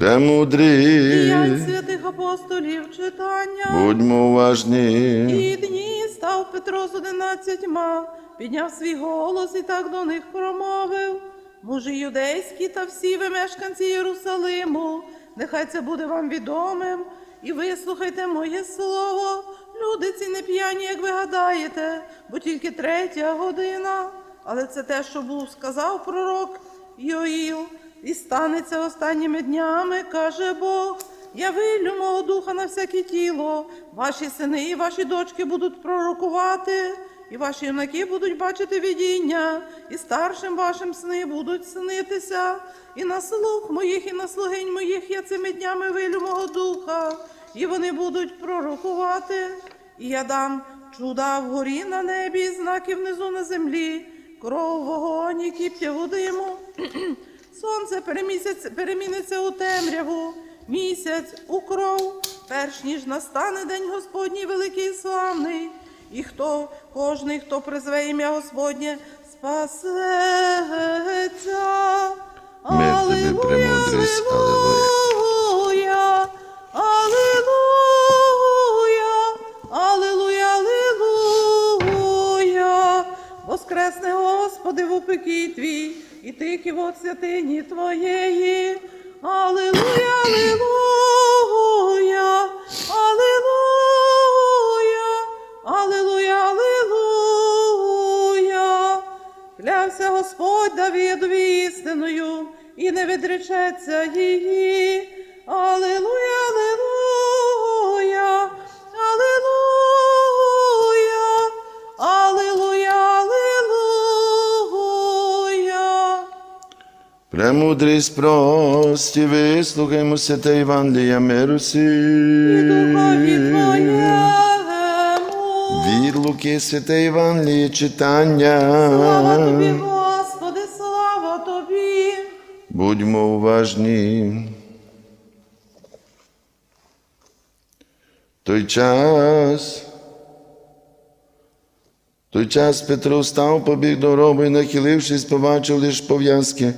Премудрі, Діянь святих апостолів читання. будьмо уважні. І дні став Петро з одинадцятьма, підняв свій голос і так до них промовив. Мужі юдейські та всі ви мешканці Єрусалиму, нехай це буде вам відомим, і вислухайте моє слово. Люди ці не п'яні, як ви гадаєте, бо тільки третя година. Але це те, що був сказав пророк Йоїл, і станеться останніми днями, каже Бог. Я вилю мого духа на всяке тіло. Ваші сини і ваші дочки будуть пророкувати, і ваші юнаки будуть бачити видіння, і старшим вашим сни будуть снитися. І на слух моїх, і на слугинь моїх я цими днями вилю мого духа, і вони будуть пророкувати. І я дам чуда вгорі на небі, і знаки внизу на землі, кров, вогонь, і кіптя диму. Сонце переміниться у темряву, місяць у кров, перш ніж настане день Господній великий і славний. І хто, кожний, хто призве ім'я Господнє, спасеться. Премудрість. Алілуя, Алілуя, Алілуя, Алілуя. Воскресне, Господи, в упекі твій, і тихі в святині Твоєї. Алілуя, Алілуя, Алілуя, Алілуя, Алілуя. Клявся Господь Давидові істиною і не відречеться її. Алілуя, Алілуя, Премудрість прості, вислухаймо святе Євангелія миру І духові Твоєму. Від Луки святе Євангеліє читання. Слава Тобі, Господи, слава Тобі. Будьмо уважні. Той час. Той час Петро встав, побіг до гробу і, нахилившись, побачив лиш пов'язки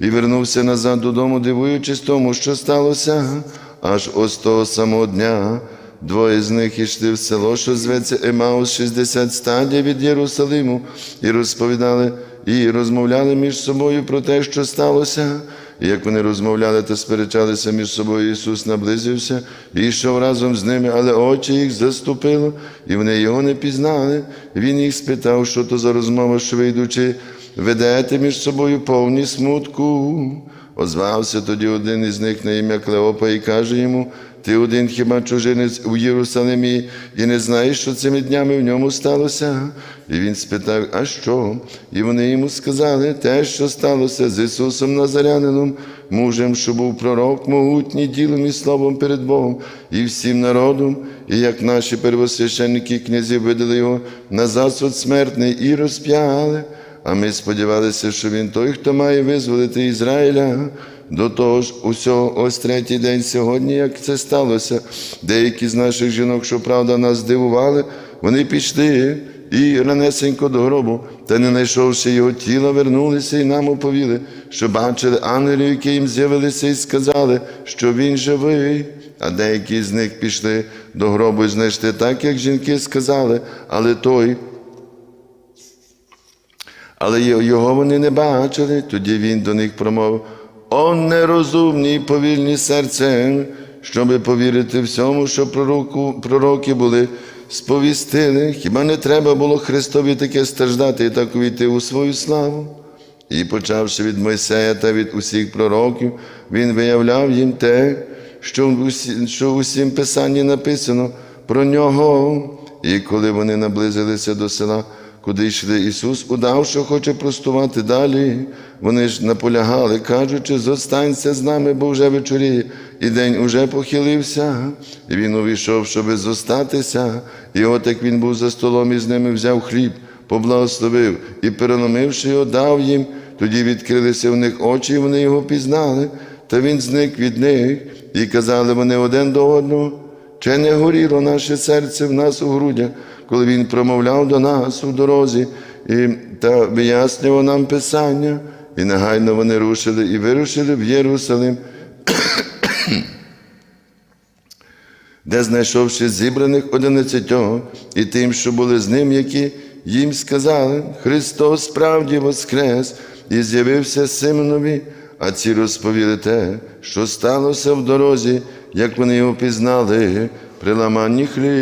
і вернувся назад додому, дивуючись тому, що сталося. Аж ось того самого дня двоє з них йшли в село, що зветься Емаус, 60 стадій від Єрусалиму, і розповідали і розмовляли між собою про те, що сталося. Як вони розмовляли та сперечалися між собою, Ісус наблизився і йшов разом з ними, але очі їх заступило, і вони його не пізнали. Він їх спитав, що то за розмова, що ви йдучи, ведете між собою повні смутку. Озвався тоді один із них на ім'я Клеопа і каже йому: Ти один хіба чужинець у Єрусалимі і не знаєш, що цими днями в ньому сталося? І він спитав, а що? І вони йому сказали те, що сталося з Ісусом Назарянином, мужем, що був пророк, могутній ділом і словом перед Богом і всім народом, і як наші первосвященники і князі видали його на засуд смертний і розп'яли. А ми сподівалися, що він той, хто має визволити Ізраїля. До того ж, усього ось третій день сьогодні, як це сталося, деякі з наших жінок, що правда, нас здивували, вони пішли і ранесенько до гробу, та не знайшовши його тіла, вернулися і нам оповіли, що бачили ангелів, які їм з'явилися, і сказали, що він живий. А деякі з них пішли до гробу і знайшли так, як жінки сказали, але той. Але його вони не бачили. Тоді він до них промовив: О, нерозумні і повільні серцем, щоби повірити всьому, що пророку, пророки були сповістили. Хіба не треба було Христові таке страждати і так увійти у свою славу? І, почавши від Мойсея та від усіх пророків, він виявляв їм те, що усі, що усім Писанні написано про нього. І коли вони наблизилися до села, куди йшли Ісус, удав, що хоче простувати далі. Вони ж наполягали, кажучи, зостанься з нами, бо вже вечоріє, і день уже похилився. І він увійшов, щоби зостатися. І от як він був за столом і з ними взяв хліб, поблагословив і, переломивши його, дав їм. Тоді відкрилися в них очі, і вони його пізнали, та він зник від них, і казали вони один до одного чи не горіло наше серце в нас у грудях, коли Він промовляв до нас у дорозі? І, та вияснював нам Писання, і негайно вони рушили і вирушили в Єрусалим, де, знайшовши зібраних одинадцятьох і тим, що були з ним, які їм сказали, Христос справді воскрес і з'явився Симонові а ці розповіли те, що сталося в дорозі, як вони його пізнали при ламанні хліба.